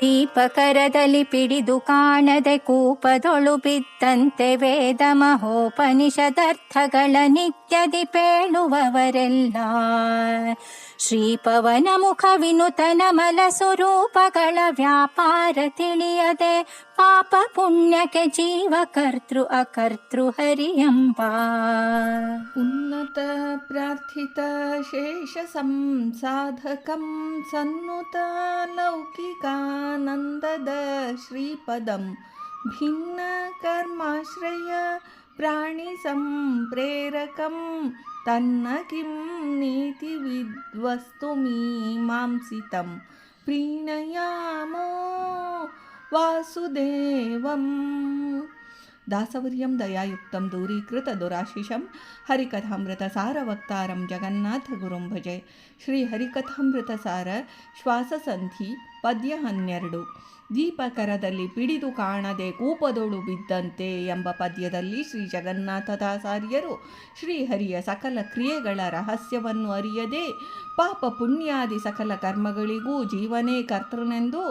ದೀಪಕರದಲ್ಲಿ ಪಿಡಿದು ಕಾಣದೆ ಕೂಪದೊಳು ಬಿದ್ದಂತೆ ವೇದ ಮಹೋಪನಿಷದರ್ಥಗಳ ನಿತ್ಯದಿ ಪೇಳುವವರೆಲ್ಲ ಶ್ರೀಪವನ ಮುಖ ವಿನುತನ ಮಲ ಸ್ವರೂಪಗಳ ವ್ಯಾಪಾರ ತಿಳಿಯದೆ ಪಾಪ ಪುಣ್ಯಕ್ಕೆ ಜೀವ ಕರ್ತೃ ಅಕರ್ತೃ ಹರಿಯಂಬ ಉನ್ನತ ಪ್ರಾರ್ಥಿತ ಶೇಷ ಸಂಸಾಧಕಂ ಸನ್ನುತ ಲೌಕಿಕಾನಂದದ ಶ್ರೀಪದಂ ಭಿನ್ನ प्राणिसम्प्रेरकं तन्न किं नीतिविद्वस्तुमीमांसितं प्रीणयामो वासुदेवम्। दासवर्यं दयायुक्तं दूरीकृतदुराशिषं हरिकथामृतसारवक्तारं जगन्नाथगुरुं भजे। श्रीहरिकथामृतसार श्वाससन्धि पद्यहन्यरडु। ದೀಪಕರದಲ್ಲಿ ಪಿಡಿದು ಕಾಣದೆ ಕೂಪದೊಳು ಬಿದ್ದಂತೆ ಎಂಬ ಪದ್ಯದಲ್ಲಿ ಶ್ರೀ ಜಗನ್ನಾಥದಾಸಾರ್ಯರು ಶ್ರೀಹರಿಯ ಸಕಲ ಕ್ರಿಯೆಗಳ ರಹಸ್ಯವನ್ನು ಅರಿಯದೆ ಪಾಪ ಪುಣ್ಯಾದಿ ಸಕಲ ಕರ್ಮಗಳಿಗೂ ಜೀವನೇ ಕರ್ತನೆಂದು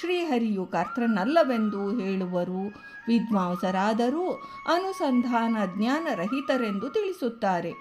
ಶ್ರೀಹರಿಯು ಕರ್ತನಲ್ಲವೆಂದು ಹೇಳುವರು. ವಿದ್ವಾಂಸರಾದರೂ ಅನುಸಂಧಾನ ಜ್ಞಾನರಹಿತರೆಂದು ತಿಳಿಸುತ್ತಾರೆ.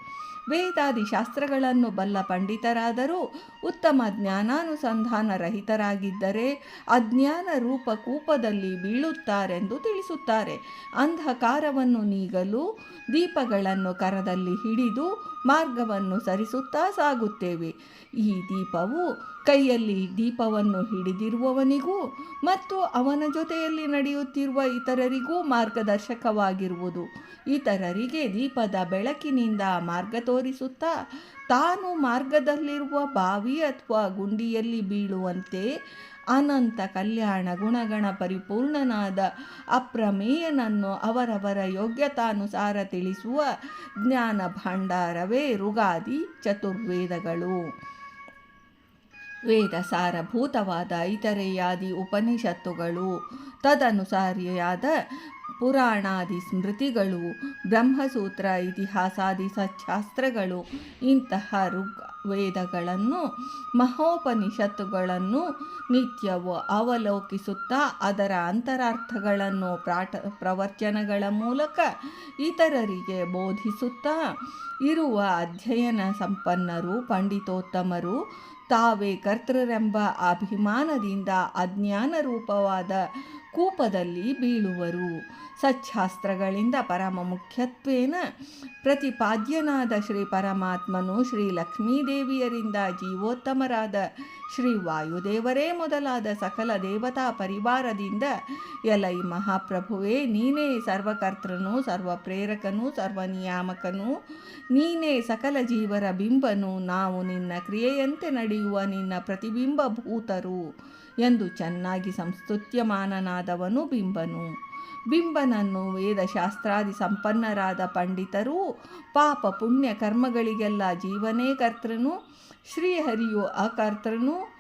ವೇದಾದಿ ಶಾಸ್ತ್ರಗಳನ್ನು ಬಲ್ಲ ಪಂಡಿತರಾದರೂ ಉತ್ತಮ ಜ್ಞಾನಾನುಸಂಧಾನ ರಹಿತರಾಗಿದ್ದರೆ ಅಜ್ಞಾನ ರೂಪ ಕೂಪದಲ್ಲಿ ಬೀಳುತ್ತಾರೆಂದು ತಿಳಿಸುತ್ತಾರೆ. ಅಂಧಕಾರವನ್ನು ನೀಗಲು, ದೀಪಗಳನ್ನು ಕರದಲ್ಲಿ ಹಿಡಿದು ಮಾರ್ಗವನ್ನು ಸರಿಸುತ್ತಾ ಸಾಗುತ್ತೇವೆ. ಈ ದೀಪವು ಕೈಯಲ್ಲಿ ದೀಪವನ್ನು ಹಿಡಿದಿರುವವನಿಗೂ ಮತ್ತು ಅವನ ಜೊತೆಯಲ್ಲಿ ನಡೆಯುತ್ತಿರುವ ಇತರರಿಗೂ ಮಾರ್ಗದರ್ಶಕವಾಗಿರುವುದು. ಇತರರಿಗೆ ದೀಪದ ಬೆಳಕಿನಿಂದ ಮಾರ್ಗ ತೋರಿಸುತ್ತಾ, ತಾನು ಮಾರ್ಗದಲ್ಲಿರುವ ಬಾವಿ ಅಥವಾ ಗುಂಡಿಯಲ್ಲಿ ಬೀಳುವಂತೆ ಅನಂತ ಕಲ್ಯಾಣ ಗುಣಗಣ ಪರಿಪೂರ್ಣನಾದ ಅಪ್ರಮೇಯನನ್ನು ಅವರವರ ಯೋಗ್ಯತಾನುಸಾರ ತಿಳಿಸುವ ಜ್ಞಾನ ಭಂಡಾರವೇ ರುಗಾದಿ ಚತುರ್ವೇದಗಳು. ವೇದ ಸಾರಭೂತವಾದ ಇತರೆಯಾದಿ ಉಪನಿಷತ್ತುಗಳು, ತದನುಸಾರಿಯಾದ ಪುರಾಣಾದಿ ಸ್ಮೃತಿಗಳು, ಬ್ರಹ್ಮಸೂತ್ರ, ಇತಿಹಾಸಾದಿ ಸಚ್ಛಾಸ್ತ್ರಗಳು ಇಂತಹ ಋಗ್ ವೇದಗಳನ್ನು, ಮಹೋಪನಿಷತ್ತುಗಳನ್ನು ನಿತ್ಯವೂ ಅವಲೋಕಿಸುತ್ತಾ ಅದರ ಅಂತರಾರ್ಥಗಳನ್ನು ಪ್ರಾಟ ಪ್ರವಚನಗಳ ಮೂಲಕ ಇತರರಿಗೆ ಬೋಧಿಸುತ್ತಾ ಇರುವ ಅಧ್ಯಯನ ಸಂಪನ್ನರು, ಪಂಡಿತೋತ್ತಮರು ತಾವೇ ಕರ್ತೃರೆಂಬ ಅಭಿಮಾನದಿಂದ ಅಜ್ಞಾನ ರೂಪವಾದ ಕೂಪದಲ್ಲಿ ಬೀಳುವರು. ಸಚ್ಛಾಸ್ತ್ರಗಳಿಂದ ಪರಮ ಮುಖ್ಯತ್ವೇನ ಪ್ರತಿಪಾದ್ಯನಾದ ಶ್ರೀ ಪರಮಾತ್ಮನು ಶ್ರೀ ಲಕ್ಷ್ಮೀದೇವಿಯರಿಂದ ಜೀವೋತ್ತಮರಾದ ಶ್ರೀ ವಾಯುದೇವರೇ ಮೊದಲಾದ ಸಕಲ ದೇವತಾ ಪರಿವಾರದಿಂದ ಎಲೈ ಮಹಾಪ್ರಭುವೇ, ನೀನೇ ಸರ್ವಕರ್ತನು, ಸರ್ವಪ್ರೇರಕನು, ಸರ್ವನಿಯಾಮಕನು, ನೀನೇ ಸಕಲ ಜೀವರ ಬಿಂಬನು, ನಾವು ನಿನ್ನ ಕ್ರಿಯೆಯಂತೆ ನಡೆಯುವ ನಿನ್ನ ಪ್ರತಿಬಿಂಬಭೂತರು ಎಂದು ಚೆನ್ನಾಗಿ ಸಂಸ್ತುತ್ಯಮಾನನಾದವನು ಬಿಂಬನು. ಬಿಂಬನನ್ನು ವೇದಶಾಸ್ತ್ರಾದಿ ಸಂಪನ್ನರಾದ ಪಂಡಿತರು, ಪಾಪ ಪುಣ್ಯ ಕರ್ಮಗಳಿಗೆಲ್ಲ ಜೀವನೇ ಕರ್ತೃನು, ಶ್ರೀಹರಿಯು ಅಕರ್ತೃನು,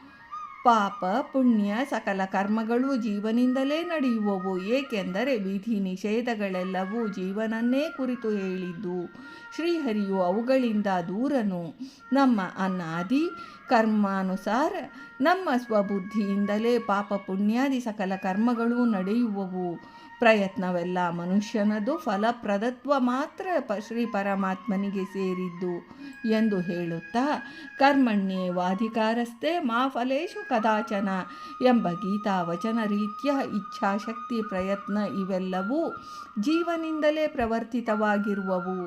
ಪಾಪ ಪುಣ್ಯ ಸಕಲ ಕರ್ಮಗಳು ಜೀವನಿಂದಲೇ ನಡೆಯುವವು, ಏಕೆಂದರೆ ವಿಧಿ ನಿಷೇಧಗಳೆಲ್ಲವೂ ಜೀವನನ್ನೇ ಕುರಿತು ಹೇಳಿದ್ದು, ಶ್ರೀಹರಿಯು ಅವುಗಳಿಂದ ದೂರನು. ನಮ್ಮ ಅನಾದಿ, ಕರ್ಮಾನುಸಾರ ನಮ್ಮ ಸ್ವಬುದ್ಧಿಯಿಂದಲೇ ಪಾಪ ಪುಣ್ಯಾದಿ ಸಕಲ ಕರ್ಮಗಳು ನಡೆಯುವವು. ಪ್ರಯತ್ನವೆಲ್ಲ ಮನುಷ್ಯನದು ಫಲಪ್ರದತ್ವ ಮಾತ್ರ ಪ ಶ್ರೀ ಪರಮಾತ್ಮನಿಗೆ ಸೇರಿದ್ದು ಎಂದು ಹೇಳುತ್ತಾ ಕರ್ಮಣ್ಯೇವಾಧಿಕಾರಸ್ಥೆ ಮಾ ಫಲೇಶು ಕದಾಚನ ಎಂಬ ಗೀತಾ ವಚನ ರೀತಿಯ ಇಚ್ಛಾಶಕ್ತಿ ಪ್ರಯತ್ನ ಇವೆಲ್ಲವೂ ಜೀವನಿಂದಲೇ ಪ್ರವರ್ತಿತವಾಗಿರುವವು.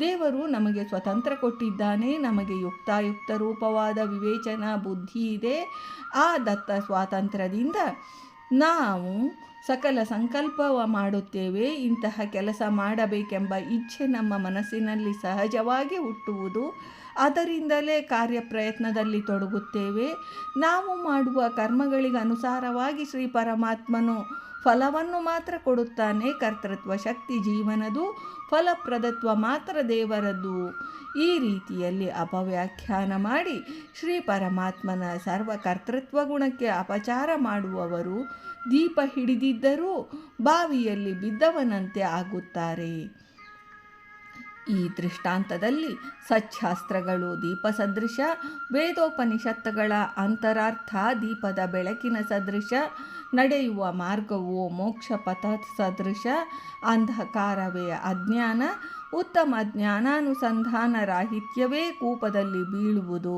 ದೇವರು ನಮಗೆ ಸ್ವತಂತ್ರ ಕೊಟ್ಟಿದ್ದಾನೆ, ನಮಗೆ ಯುಕ್ತಾಯುಕ್ತ ರೂಪವಾದ ವಿವೇಚನಾ ಬುದ್ಧಿ ಇದೆ. ಆ ದತ್ತ ಸ್ವಾತಂತ್ರ್ಯದಿಂದ ನಾವು ಸಕಲ ಸಂಕಲ್ಪ ಮಾಡುತ್ತೇವೆ. ಇಂತಹ ಕೆಲಸ ಮಾಡಬೇಕೆಂಬ ಇಚ್ಛೆ ನಮ್ಮ ಮನಸ್ಸಿನಲ್ಲಿ ಸಹಜವಾಗಿ ಹುಟ್ಟುವುದು. ಅದರಿಂದಲೇ ಕಾರ್ಯಪ್ರಯತ್ನದಲ್ಲಿ ತೊಡಗುತ್ತೇವೆ. ನಾವು ಮಾಡುವ ಕರ್ಮಗಳಿಗೆ ಅನುಸಾರವಾಗಿ ಶ್ರೀ ಪರಮಾತ್ಮನು ಫಲವನ್ನು ಮಾತ್ರ ಕೊಡುತ್ತಾನೆ. ಕರ್ತೃತ್ವ ಶಕ್ತಿ ಜೀವನದು, ಫಲಪ್ರದತ್ವ ಮಾತ್ರ ದೇವರದ್ದು ಈ ರೀತಿಯಲ್ಲಿ ಅಪವ್ಯಾಖ್ಯಾನ ಮಾಡಿ ಶ್ರೀ ಪರಮಾತ್ಮನ ಸರ್ವ ಕರ್ತೃತ್ವ ಗುಣಕ್ಕೆ ಅಪಚಾರ ಮಾಡುವವರು ದೀಪ ಹಿಡಿದಿದ್ದರೂ ಬಾವಿಯಲ್ಲಿ ಬಿದ್ದವನಂತೆ ಆಗುತ್ತಾರೆ. ಈ ದೃಷ್ಟಾಂತದಲ್ಲಿ ಸಚ್ಛಾಸ್ತ್ರಗಳು ದೀಪ ಸದೃಶ ವೇದೋಪನಿಷತ್ತುಗಳ ಅಂತರಾರ್ಥ ದೀಪದ ಬೆಳಕಿನ ಸದೃಶ, ನಡೆಯುವ ಮಾರ್ಗವು ಮೋಕ್ಷ ಪಥ ಸದೃಶ ಅಂಧಕಾರವೇ ಅಜ್ಞಾನ ಉತ್ತಮ ಜ್ಞಾನಾನುಸಂಧಾನ ರಾಹಿತ್ಯವೇ ಕೂಪದಲ್ಲಿ ಬೀಳುವುದು.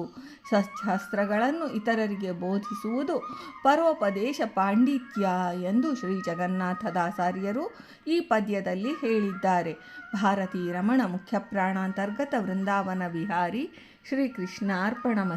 ಸಶಾಸ್ತ್ರಗಳನ್ನು ಇತರರಿಗೆ ಬೋಧಿಸುವುದು ಪರೋಪದೇಶ ಪಾಂಡಿತ್ಯ ಎಂದು ಶ್ರೀ ಜಗನ್ನಾಥದಾಸಾರ್ಯರು ಈ ಪದ್ಯದಲ್ಲಿ ಹೇಳಿದ್ದಾರೆ. ಭಾರತೀ ರಮಣ ಮುಖ್ಯ ಪ್ರಾಣಾಂತರ್ಗತ ವೃಂದಾವನ ವಿಹಾರಿ ಶ್ರೀಕೃಷ್ಣಾರ್ಪಣ